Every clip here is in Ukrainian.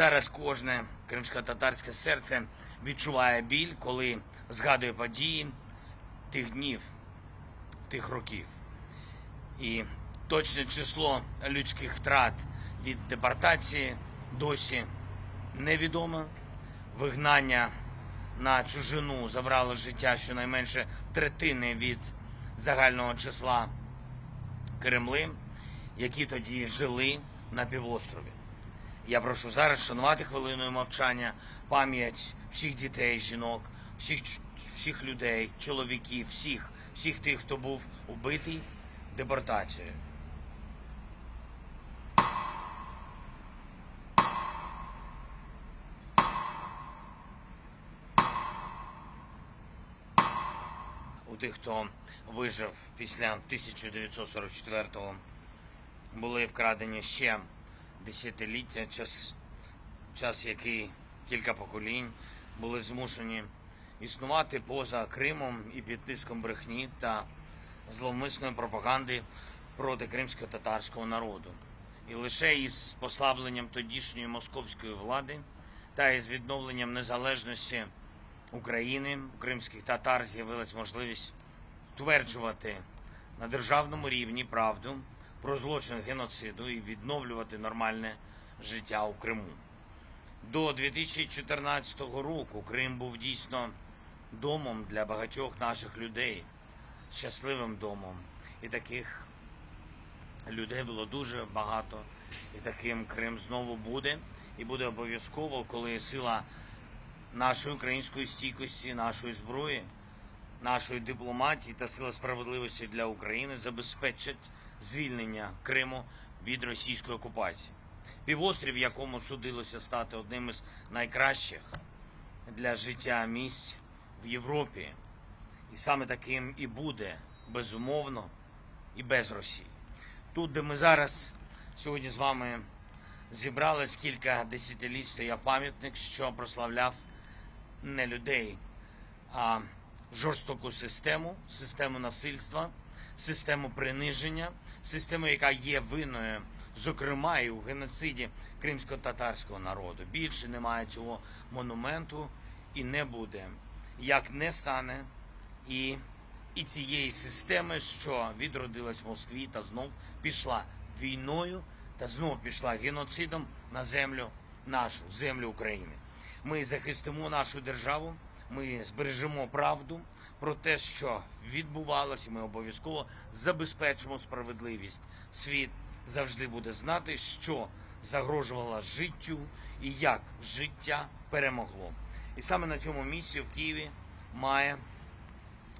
зараз кожне кримсько-татарське серце відчуває біль, коли згадує події тих днів, тих років. І точне число людських втрат від депортації досі невідоме. Вигнання на чужину забрало життя щонайменше третини від загального числа Кремли, які тоді жили на півострові. Я прошу зараз шанувати хвилиною мовчання пам'ять всіх дітей, жінок, всіх, всіх людей, чоловіків, всіх, всіх тих, хто був убитий депортацією. У тих, хто вижив після 1944-го, були вкрадені ще десятиліття, час, час який кілька поколінь були змушені існувати поза Кримом і під тиском брехні та зловмисної пропаганди проти кримсько-татарського народу. І лише із послабленням тодішньої московської влади та із відновленням незалежності України кримських татар з'явилась можливість тверджувати на державному рівні правду про злочин геноциду і відновлювати нормальне життя у Криму. До 2014 року Крим був дійсно домом для багатьох наших людей, щасливим домом. І таких людей було дуже багато. І таким Крим знову буде. І буде обов'язково, коли сила нашої української стійкості, нашої зброї, нашої дипломатії та сила справедливості для України забезпечать звільнення Криму від російської окупації. Півострів, якому судилося стати одним із найкращих для життя місць в Європі, і саме таким і буде безумовно і без Росії. Тут, де ми зараз сьогодні з вами зібрались кілька десятиліть, стояв пам'ятник, що прославляв не людей, а жорстоку систему, систему насильства, систему приниження, систему, яка є винною, зокрема, і у геноциді кримсько-татарського народу. Більше немає цього монументу і не буде. Як не стане і, і цієї системи, що відродилась в Москві та знов пішла війною та знов пішла геноцидом на землю нашу, землю України. Ми захистимо нашу державу, ми збережемо правду про те, що відбувалося. Ми обов'язково забезпечимо справедливість. Світ завжди буде знати, що загрожувало життю і як життя перемогло. І саме на цьому місці в Києві має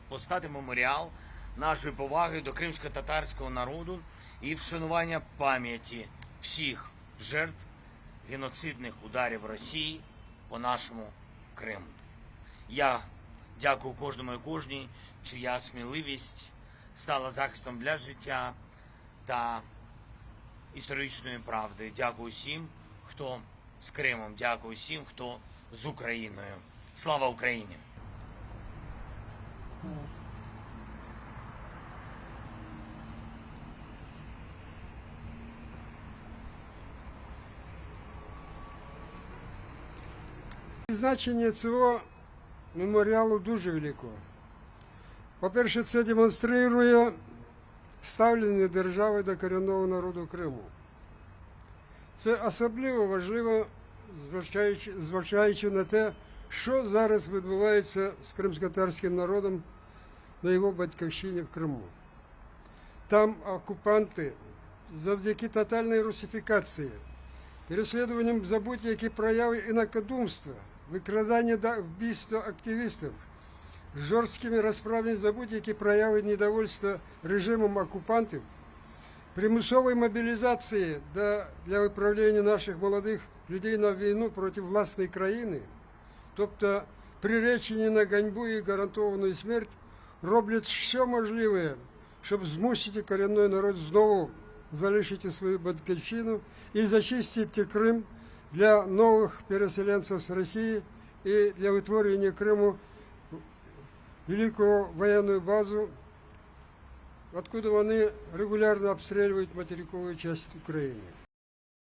постати меморіал нашої поваги до кримсько-татарського народу і вшанування пам'яті всіх жертв геноцидних ударів Росії по нашому Криму. Я дякую кожному і кожній, чия сміливість стала захистом для життя та історичної правди. Дякую всім, хто з Кримом. Дякую всім, хто з Україною. Слава Україні! Значення цього меморіалу дуже велико. По-перше, це демонструє ставлення держави до корінного народу Криму. Це особливо важливо, зважаючи, зважаючи на те, що зараз відбувається з кримськотарським народом на його батьківщині в Криму. Там окупанти завдяки тотальній русифікації, переслідуванням за будь-які прояви інакодумства, викрадання та вбивства активістів, жорсткими розправами за будь-які прояви недовольства режимом окупантів, примусової мобілізації для, для виправлення наших молодих людей на війну проти власної країни, тобто приречені на ганьбу і гарантовану смерть, роблять все можливе, щоб змусити корінний народ знову залишити свою батьківщину і зачистити Крим для новых переселенцев с России и для вытворения Крыму великого военную базу, откуда вони регулярно обстреливают материковую часть України.